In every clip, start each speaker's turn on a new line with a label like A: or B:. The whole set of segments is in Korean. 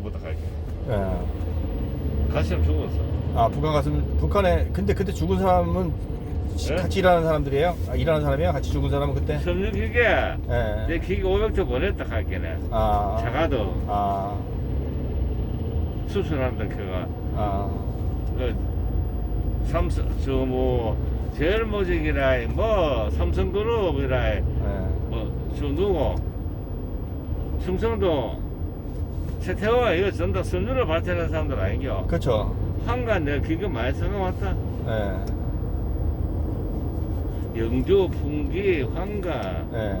A: 부터 갈게.
B: 예.
A: 가시면 죽었어.
B: 아 북한 갔으면 북한에 근데 그때 죽은 사람은 시-
A: 네?
B: 같이 일하는 사람들이에요? 아, 일하는 사람이야? 같이 죽은 사람은 그때?
A: 섬유 기계
B: 예.
A: 내 기계 500조 보냈다 할게네.
B: 아.
A: 자가도
B: 아.
A: 수출한다 그가
B: 아.
A: 그 삼성 저뭐 제일 모직이라 뭐 삼성그룹이라
B: 예.
A: 뭐저 누구 충청도 최태호가 이거 전부 선주를 발전한 사람들 아니겨.
B: 그렇죠.
A: 한간 내가 기계 많이 써가왔다.
B: 예.
A: 영주, 풍기, 황가,
B: 예.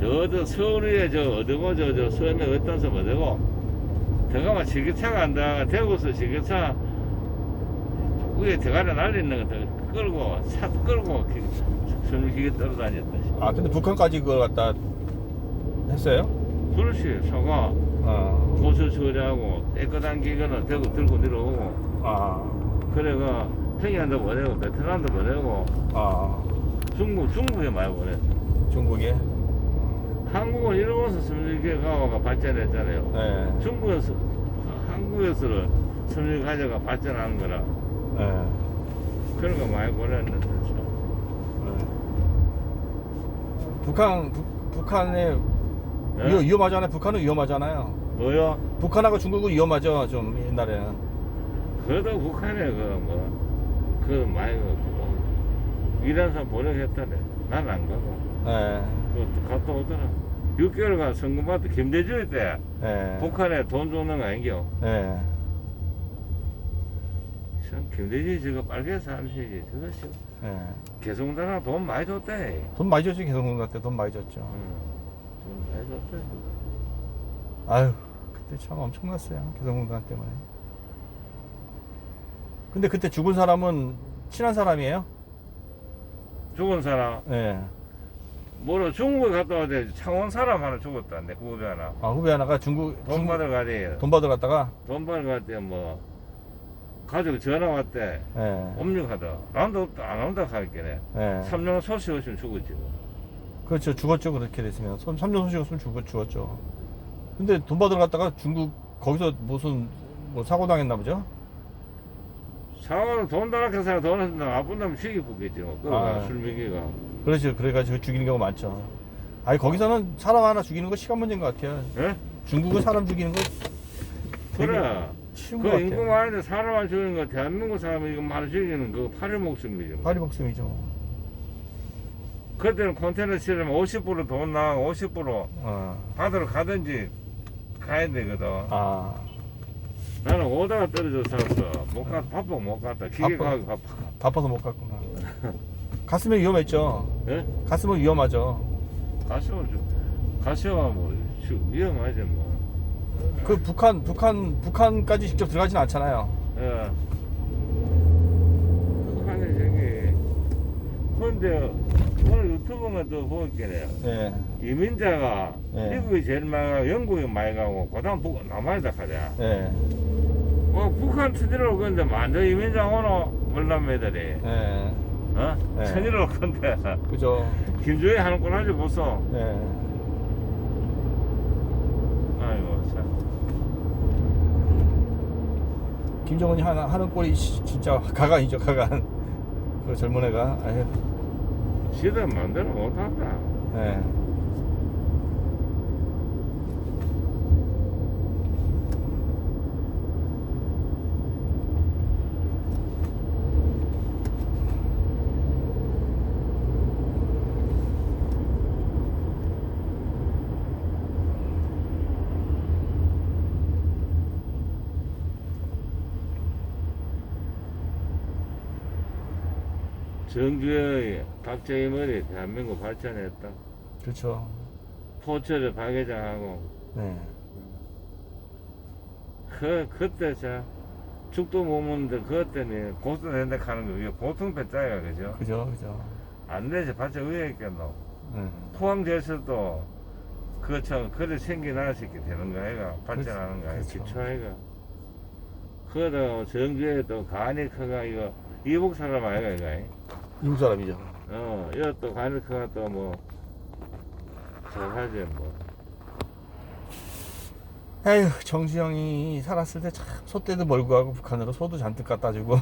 A: 저도 서울에 저 어디고 저저 서울에 어떤 서 어디고 들어가면 지게차가 안다 대구서 지게차 위에 대가리 날리는 거 끌고 차 끌고 선기계 떨어다녔다.
B: 아 근데 북한까지 그걸 갖다 했어요?
A: 그렇지 차가
B: 어.
A: 고수 처리하고 깨끗한 기계는 대구 들고 내려오고
B: 아.
A: 그래가 평양도 보내고 베트남도 보내고
B: 아.
A: 중국 중국에 많이 보냈어.
B: 중국에.
A: 한국은 일본에서 섬유기계 가가 발전했잖아요.
B: 예.
A: 중국에서 한국에서 섬유 가져가 발전하는 거라
B: 예.
A: 그런 거 많이 보냈는데 참.
B: 예. 북한 북, 북한에
A: 예?
B: 위험, 위험하잖아요. 북한은 위험하잖아요.
A: 뭐요?
B: 북한하고 중국은 위험하죠. 좀 옛날에는.
A: 그래도 북한에 그뭐그 많이 그 이란산 보내겠다네. 난 안 가고
B: 예.
A: 그 갔다 오더라. 6개월간 선거받다 김대중 때
B: 예.
A: 북한에 돈 주는 거 아니겨.
B: 예.
A: 참 김대중이 저거 빨개 저거 씨
B: 예.
A: 개성단아 돈 많이 줬대.
B: 돈 많이 줬지 개성공단 때돈 많이 줬죠.
A: 응.
B: 아유 그때 참 엄청났어요 개성공단 때문에. 근데 그때 죽은 사람은 친한 사람이에요?
A: 죽은 사람
B: 예.
A: 뭐로 중국에 갔다 왔대 창원 사람 하나 죽었다는데 그 후배 하나
B: 아 후배 하나가 중국
A: 돈 받으러 가대
B: 돈 받으러 갔다가
A: 돈 받으러 갈때 뭐 가족 전화 왔대
B: 예.
A: 난도 없다 안 온다 할게네
B: 예.
A: 3년 소식 없으면 죽었지 뭐.
B: 그렇죠 죽었죠 그렇게 됐으면 3년 소식 없으면 죽었, 죽었죠. 근데 돈 받으러 갔다가 중국 거기서 무슨 뭐 사고 당했나 보죠?
A: 사고는 돈 달라고 해서 돈 했는데 나쁜 놈 붙겠지 뭐 그거가
B: 아.
A: 술 먹이가
B: 그렇죠. 그래가지고 죽이는 경우 많죠. 아니 거기서는 사람 하나 죽이는 거 시간 문제인 것 같아요.
A: 예?
B: 중국은 사람 죽이는 거
A: 그래
B: 쉬운
A: 그
B: 것
A: 인구
B: 같아요.
A: 많은데 사람만 죽이는 거 대한민국 사람이 이거 많이 죽이는 그 팔의 목숨이죠 뭐.
B: 파리 목숨이죠.
A: 그때는 컨테이너 실으면 50%돈 나가고 50%
B: 어.
A: 받으러 가든지 가야 되거든
B: 아
A: 나는 오다가 떨어져 살았어. 못 가, 바빠 못 갔다. 기계
B: 바빠.
A: 바빠.
B: 바빠서 못 갔구나. 갔으면 위험했죠.
A: 예?
B: 갔으면 위험하죠.
A: 가시면 좀, 가시면 뭐, 주- 위험하지 뭐.
B: 그 북한 북한 북한까지 직접 들어가진 않잖아요.
A: 예. 북한이 저기, 근데 오늘 유튜브만 또 보겠네요.
B: 예.
A: 이민자가
B: 예.
A: 미국이 제일 많이 가고 영국이 많이 가고 그다음 북 남한이다 하자.
B: 예.
A: 어 북한 투지로 건데 만져 이민자 오노 월남매들이
B: 예.
A: 어
B: 예.
A: 천일로 건데
B: 그죠.
A: 김조희 하는 꼴 하지 보소.
B: 예.
A: 아이고 참.
B: 김정은이 하는 하는 꼴이 시- 진짜 가관이죠 가관. 그 젊은 애가. 아유.
A: 시대 마음대로 못한 정주의 박정희 머리 대한민국 발전했다.
B: 그렇죠.
A: 포철을 박회장하고
B: 네.
A: 그 그때 자 죽도 못 먹는데 그때는 고수 낸다 하는 거 이게 보통 배짜야 그죠?
B: 그죠. 그죠.
A: 안 되지 발전 의에 있겠노.
B: 예.
A: 포항제에서도 그참 그래 생겨나서 이렇게 되는 거 아이가 발전하는 거 아이가
B: 그렇죠.
A: 기초 아이가 그러다 정주에 또 가니크가 이거 이북 사람 아이가 이거
B: 미국 사람이죠.
A: 어 이거 또 가니크가 또 뭐 잘하지 뭐.
B: 에휴 정주영이 살았을 때 참 소떼도 몰고 가고 북한으로 소도 잔뜩 갖다 주고.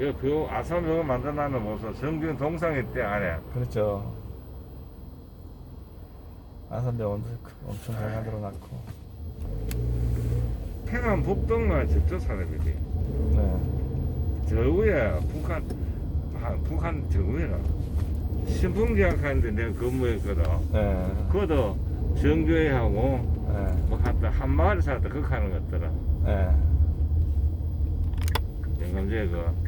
A: 이거 그 아산병원 만들어놓는 모습 정경 동상이 때 안에.
B: 그렇죠. 아산병원도 엄청 잘 만들어 놨고.
A: 태안 북동만 저쪽 사람이지.
B: 네.
A: 저 위에 북한 아, 북한 저 위라 신풍기약하는데 내가 근무했거든
B: 네.
A: 그것도 정교회하고
B: 네.
A: 뭐 하여튼 한 마을 살다 극하는 것더라
B: 네.
A: 영감제 그